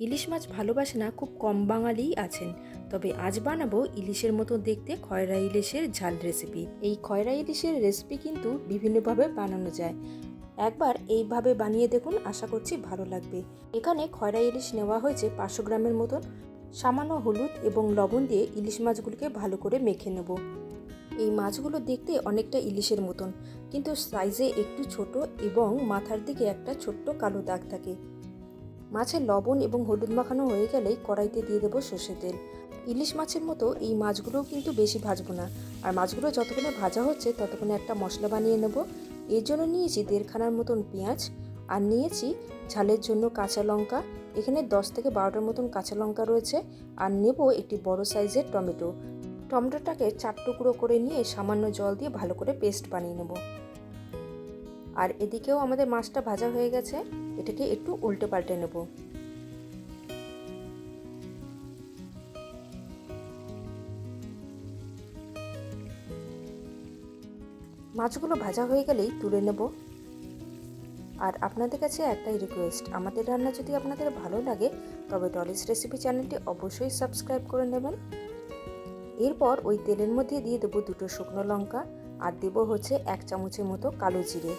ইলিশ মাছ ভালোবাসে না, খুব কম বাঙালিই আছেন। তবে আজ বানাবো ইলিশের মতো দেখতে খয়রা ইলিশের ঝাল রেসিপি এই খয়রা ইলিশের রেসিপি কিন্তু বিভিন্নভাবে বানানো যায়। একবার এইভাবে বানিয়ে দেখুন, আশা করছি ভালো লাগবে। এখানে খয়রা ইলিশ নেওয়া হয়েছে পাঁচশো গ্রামের মতন। সামান্য হলুদ এবং লবণ দিয়ে ইলিশ মাছগুলোকে ভালো করে মেখে নেব। এই মাছগুলো দেখতে অনেকটা ইলিশের মতন, কিন্তু সাইজে একটু ছোট এবং মাথার দিকে একটা ছোট্ট কালো দাগ থাকে। মাছের লবণ এবং হলুদ মাখানো হয়ে গেলেই কড়াইতে দিয়ে দেবো সর্ষে তেল। ইলিশ মাছের মতো এই মাছগুলোও কিন্তু বেশি ভাজবো না। আর মাছগুলো যতক্ষণে ভাজা হচ্ছে, ততক্ষণে একটা মশলা বানিয়ে নেব। এর জন্য নিয়েছি দেড়খানার মতন পেঁয়াজ আর নিয়েছি ঝালের জন্য কাঁচা লঙ্কা। এখানে দশ থেকে বারোটার মতন কাঁচা লঙ্কা রয়েছে আর নেব একটি বড় সাইজের টমেটো। টমেটোটাকে চার টুকরো করে নিয়ে সামান্য জল দিয়ে ভালো করে পেস্ট বানিয়ে নেব। আর এদিকেও আমাদের মাছটা ভাজা হয়ে গেছে, এটাকে একটু উল্টে পাল্টে নেব। মাছগুলো ভাজা হয়ে গেলেই তুলে নেব। আর আপনাদের কাছে একটাই রিকোয়েস্ট আমাদের রান্না যদি আপনাদের ভালো লাগে, তবে ডলিস রেসিপি চ্যানেলটি অবশ্যই সাবস্ক্রাইব করে নেবেন। এরপর ওই তেলের মধ্যে দিয়ে দেবো দুটো শুকনো লঙ্কা, আর দেবো হচ্ছে এক চামচের মতো কালো জিরে।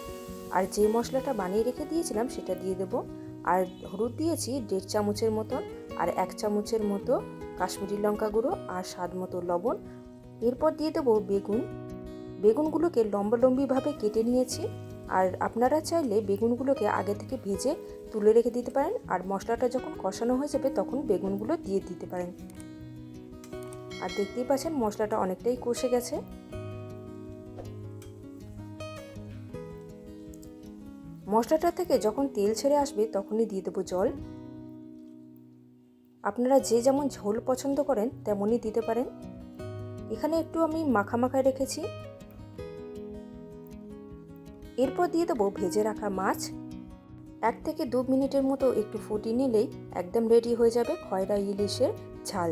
আর যে মশলাটা বানিয়ে রেখে দিয়েছিলাম সেটা দিয়ে দেবো। আর হলুদ দিয়েছি দেড় চামচের মতন, আর এক চামচের মতো কাশ্মীরি লঙ্কা গুঁড়ো আর স্বাদ মতো লবণ। এরপর দিয়ে দেবো বেগুন। বেগুনগুলোকে লম্বালম্বিভাবে কেটে নিয়েছি। আর আপনারা চাইলে বেগুনগুলোকে আগে থেকে ভেজে তুলে রেখে দিতে পারেন। আর মশলাটা যখন কষানো হয়ে যাবে তখন বেগুনগুলো দিয়ে দিতে পারেন। আর দেখতেই পাচ্ছেন মশলাটা অনেকটাই কষে গেছে। মশলাটা থেকে যখন তেল ছেড়ে আসবে, তখনই দিয়ে দেবো জল। আপনারা যে যেমন ঝোল পছন্দ করেন, তেমনই দিতে পারেন। এখানে একটু আমি মাখা মাখায় রেখেছি। এরপর দিয়ে দেবো ভেজে রাখা মাছ। এক থেকে দু মিনিটের মতো একটু ফুটিয়ে নিলেই একদম রেডি হয়ে যাবে খয়রা ইলিশের ঝাল।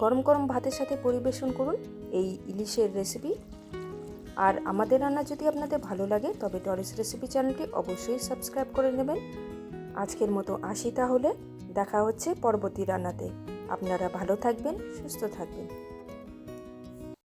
গরম গরম ভাতের সাথে পরিবেশন করুন, এই ইলিশের রেসিপি আর আমাদের রান্না যদি আপনাদের ভালো লাগে, তবে টরিস রেসিপি চ্যানেলটি অবশ্যই সাবস্ক্রাইব করে নেবেন। আজকের মতো আসি তাহলে, দেখা হচ্ছে পরবর্তী রান্নাতে। আপনারা ভালো থাকবেন, সুস্থ থাকবেন।